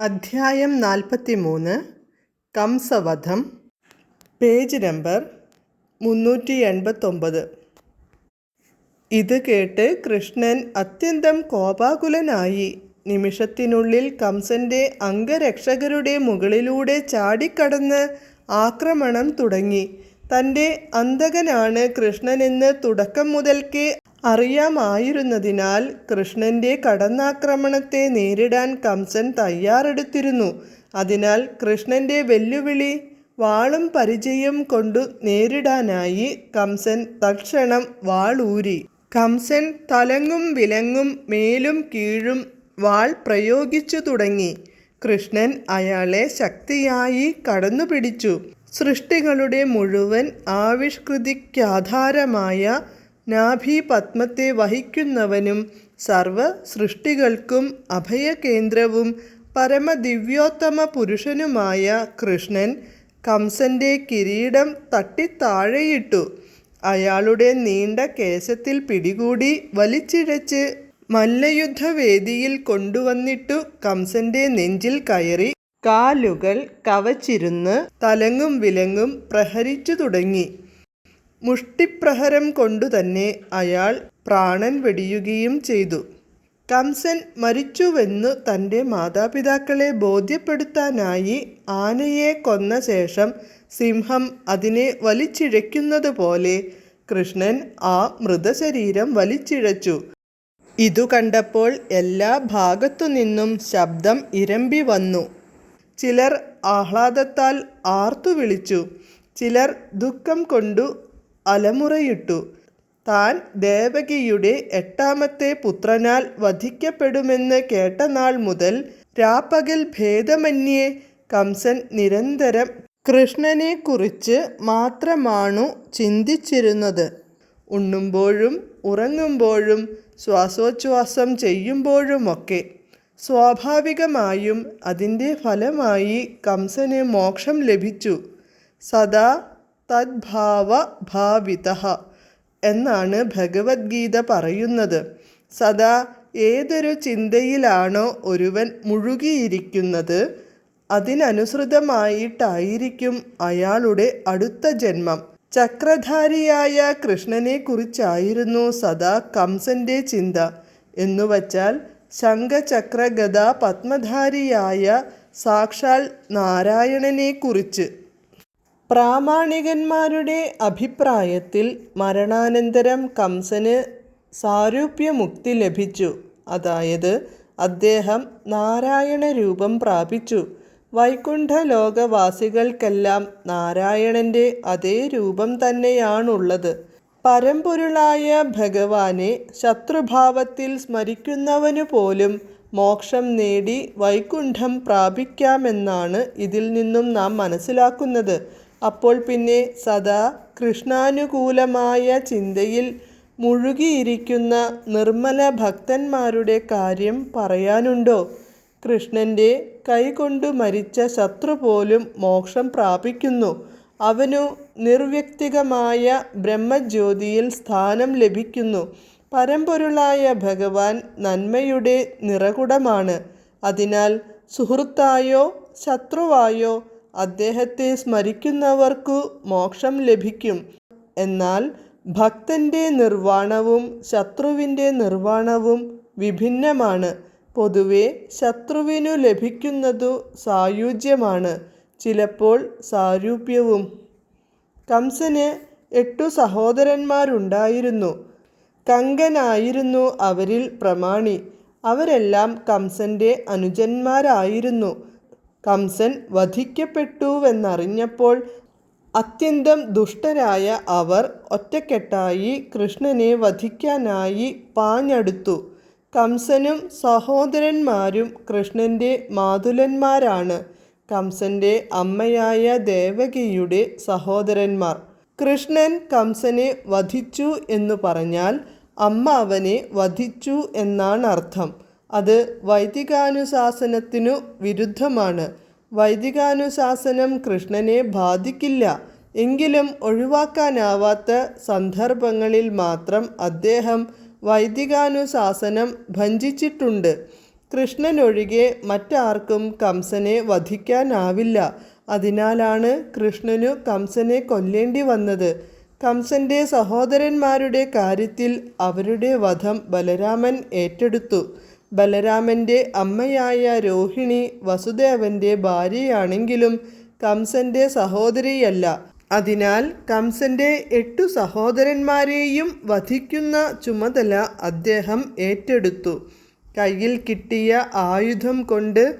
അധ്യായം നാൽപ്പത്തി മൂന്ന് കംസവധം. പേജ് നമ്പർ മുന്നൂറ്റി എൺപത്തൊമ്പത് ഇത് കേട്ട് കൃഷ്ണൻ അത്യന്തം കോപാകുലനായി. നിമിഷത്തിനുള്ളിൽ കംസന്റെ അംഗരക്ഷകരുടെ മുകളിലൂടെ ചാടിക്കടന്ന് ആക്രമണം തുടങ്ങി. തന്റെ അന്തകനാണ് കൃഷ്ണനെന്ന് തുടക്കം മുതൽക്കേ അറിയാമായിരുന്നതിനാൽ കൃഷ്ണന്റെ കടന്നാക്രമണത്തെ നേരിടാൻ കംസൻ തയ്യാറെടുത്തിരുന്നു. അതിനാൽ കൃഷ്ണന്റെ വെല്ലുവിളി വാളും പരിചയം കൊണ്ടു നേരിടാനായി കംസൻ തക്ഷണം വാളൂരി. കംസൻ തലങ്ങും വിലങ്ങും മേലും കീഴും വാൾ പ്രയോഗിച്ചു തുടങ്ങി. കൃഷ്ണൻ അയാളെ ശക്തിയായി കടന്നു പിടിച്ചു സൃഷ്ടികളുടെ മുഴുവൻ ആവിഷ്കൃതിക്കാധാരമായ നാഭീപത്മത്തെ വഹിക്കുന്നവനും സർവ സൃഷ്ടികൾക്കും അഭയകേന്ദ്രവും പരമദിവ്യോത്തമ പുരുഷനുമായ കൃഷ്ണൻ കംസന്റെ കിരീടം തട്ടിത്താഴെയിട്ടു. അയാളുടെ നീണ്ട കേശത്തിൽ പിടികൂടി വലിച്ചിഴച്ച് മല്ലയുദ്ധവേദിയിൽ കൊണ്ടുവന്നിട്ടു കംസന്റെ നെഞ്ചിൽ കയറി. കാലുകൾ കവച്ചിരുന്ന് തലങ്ങും വിലങ്ങും പ്രഹരിച്ചു തുടങ്ങി. മുഷ്ടിപ്രഹരം കൊണ്ടുതന്നെ അയാൾ പ്രാണൻ വെടിയുകയും ചെയ്തു. കംസൻ മരിച്ചുവെന്നു തന്റെ മാതാപിതാക്കളെ ബോധ്യപ്പെടുത്താനായി ആനയെ കൊന്ന ശേഷം സിംഹം അതിനെ വലിച്ചിഴയ്ക്കുന്നത് പോലെ കൃഷ്ണൻ ആ മൃതശരീരം വലിച്ചിഴച്ചു. ഇതു കണ്ടപ്പോൾ എല്ലാ ഭാഗത്തു നിന്നും ശബ്ദം ഇരമ്പി വന്നു ചിലർ ആഹ്ലാദത്താൽ ആർത്തു വിളിച്ചു. ചിലർ ദുഃഖം കൊണ്ടു അലമുറയിട്ടു. താൻ ദേവകിയുടെ എട്ടാമത്തെ പുത്രനാൽ വധിക്കപ്പെടുമെന്ന് കേട്ട നാൾ മുതൽ രാപ്പകൽ ഭേദമന്യേ കംസൻ നിരന്തരം കൃഷ്ണനെക്കുറിച്ച് മാത്രമാണു ചിന്തിച്ചിരുന്നത്. ഉണ്ണുമ്പോഴും ഉറങ്ങുമ്പോഴും ശ്വാസോച്ഛ്വാസം ചെയ്യുമ്പോഴുമൊക്കെ സ്വാഭാവികമായും അതിന്റെ ഫലമായി കംസന് മോക്ഷം ലഭിച്ചു. സദാ തദ്ഭാവ ഭാവിത എന്നാണ് ഭഗവത്ഗീത പറയുന്നത്. സദാ ഏതൊരു ചിന്തയിലാണോ ഒരുവൻ മുഴുകിയിരിക്കുന്നത് അതിനനുസൃതമായിട്ടായിരിക്കും അയാളുടെ അടുത്ത ജന്മം. ചക്രധാരിയായ കൃഷ്ണനെക്കുറിച്ചായിരുന്നു സദാ കംസന്റെ ചിന്ത. എന്നുവച്ചാൽ ശംഖചക്രഗത പത്മധാരിയായ സാക്ഷാൽ നാരായണനെക്കുറിച്ച്. പ്രാമാണികന്മാരുടെ അഭിപ്രായത്തിൽ മരണാനന്തരം കംസന് സാരൂപ്യമുക്തി ലഭിച്ചു. അതായത് അദ്ദേഹം നാരായണ രൂപം പ്രാപിച്ചു. വൈകുണ്ഠ ലോകവാസികൾക്കെല്ലാം നാരായണന്റെ അതേ രൂപം തന്നെയാണുള്ളത്. പരമ്പൊരുളായ ഭഗവാനെ ശത്രുഭാവത്തിൽ സ്മരിക്കുന്നവനു പോലും മോക്ഷം നേടി വൈകുണ്ഠം പ്രാപിക്കാമെന്നാണ് ഇതിൽ നിന്നും നാം മനസ്സിലാക്കുന്നത്. അപ്പോൾ പിന്നെ സദാ കൃഷ്ണാനുകൂലമായ ചിന്തയിൽ മുഴുകിയിരിക്കുന്ന നിർമ്മല ഭക്തന്മാരുടെ കാര്യം പറയാനുണ്ടോ? കൃഷ്ണന്റെ കൈകൊണ്ട് മരിച്ച ശത്രു പോലും മോക്ഷം പ്രാപിക്കുന്നു. അവനു നിർവ്യക്തികമായ ബ്രഹ്മജ്യോതിയിൽ സ്ഥാനം ലഭിക്കുന്നു. പരമ്പൊരുളായ ഭഗവാൻ നന്മയുടെ നിറകുടമാണ്. അതിനാൽ സുഹൃത്തായോ ശത്രുവായോ അദ്ദേഹത്തെ സ്മരിക്കുന്നവർക്കു മോക്ഷം ലഭിക്കും. എന്നാൽ ഭക്തന്റെ നിർവാണവും ശത്രുവിന്റെ നിർവാണവും വിഭിന്നമാണ്. പൊതുവെ ശത്രുവിനു ലഭിക്കുന്നതു സായുജ്യമാണ് ചിലപ്പോൾ സാരൂപ്യവും. കംസന് എട്ടു സഹോദരന്മാരുണ്ടായിരുന്നു. കങ്കനായിരുന്നു അവരിൽ പ്രമാണി. അവരെല്ലാം കംസന്റെ അനുജന്മാരായിരുന്നു. കംസൻ വധിക്കപ്പെട്ടുവെന്നറിഞ്ഞപ്പോൾ അത്യന്തം ദുഷ്ടരായ അവർ ഒറ്റക്കെട്ടായി കൃഷ്ണനെ വധിക്കാനായി പാഞ്ഞടുത്തു. കംസനും സഹോദരന്മാരും കൃഷ്ണന്റെ മാതുലന്മാരാണ്. കംസന്റെ അമ്മയായ ദേവകിയുടെ സഹോദരന്മാർ. കൃഷ്ണൻ കംസനെ വധിച്ചു എന്നു പറഞ്ഞാൽ അമ്മ അവനെ വധിച്ചു എന്നാണ് അർത്ഥം. അത് വൈദികാനുശാസനത്തിനു വിരുദ്ധമാണ്. വൈദികാനുശാസനം കൃഷ്ണനെ ബാധിക്കില്ല. എങ്കിലും ഒഴിവാക്കാനാവാത്ത സന്ദർഭങ്ങളിൽ മാത്രം അദ്ദേഹം വൈദികാനുശാസനം ഭഞ്ചിച്ചിട്ടുണ്ട്. കൃഷ്ണനൊഴികെ മറ്റാർക്കും കംസനെ വധിക്കാനാവില്ല. അതിനാലാണ് കൃഷ്ണനു കംസനെ കൊല്ലേണ്ടി വന്നത്. കംസന്റെ സഹോദരന്മാരുടെ കാര്യത്തിൽ അവരുടെ വധം ബലരാമൻ ഏറ്റെടുത്തു. ബലരാമന്റെ അമ്മയായ രോഹിണി വസുദേവന്റെ ഭാര്യയാണെങ്കിലും കംസന്റെ സഹോദരിയല്ല. അതിനാൽ കംസന്റെ എട്ടു സഹോദരന്മാരെയും വധിക്കുന്ന ചുമതല അദ്ദേഹം ഏറ്റെടുത്തു. കയ്യിൽ കിട്ടിയ ആയുധം കൊണ്ട്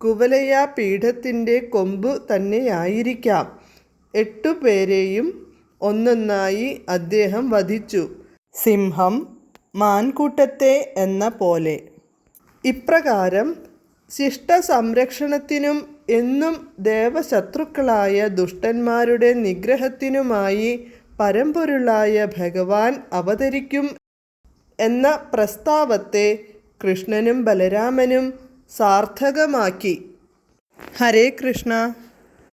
കുവലയ പീഠത്തിന്റെ കൊമ്പ് തന്നെയായിരിക്കാം. എട്ടു പേരെയും ഒന്നൊന്നായി അദ്ദേഹം വധിച്ചു. സിംഹം മാൻകൂട്ടത്തെ എന്ന പോലെ. ഇപ്രകാരം ശിഷ്ട സംരക്ഷണത്തിനും എന്നും ദേവശത്രുക്കളായ ദുഷ്ടന്മാരുടെ നിഗ്രഹത്തിനുമായി പരമ്പൊരുളായ ഭഗവാൻ അവതരിക്കും എന്ന പ്രസ്താവത്തെ കൃഷ്ണനും ബലരാമനും സാർത്ഥകമാക്കി. ഹരേ കൃഷ്ണ.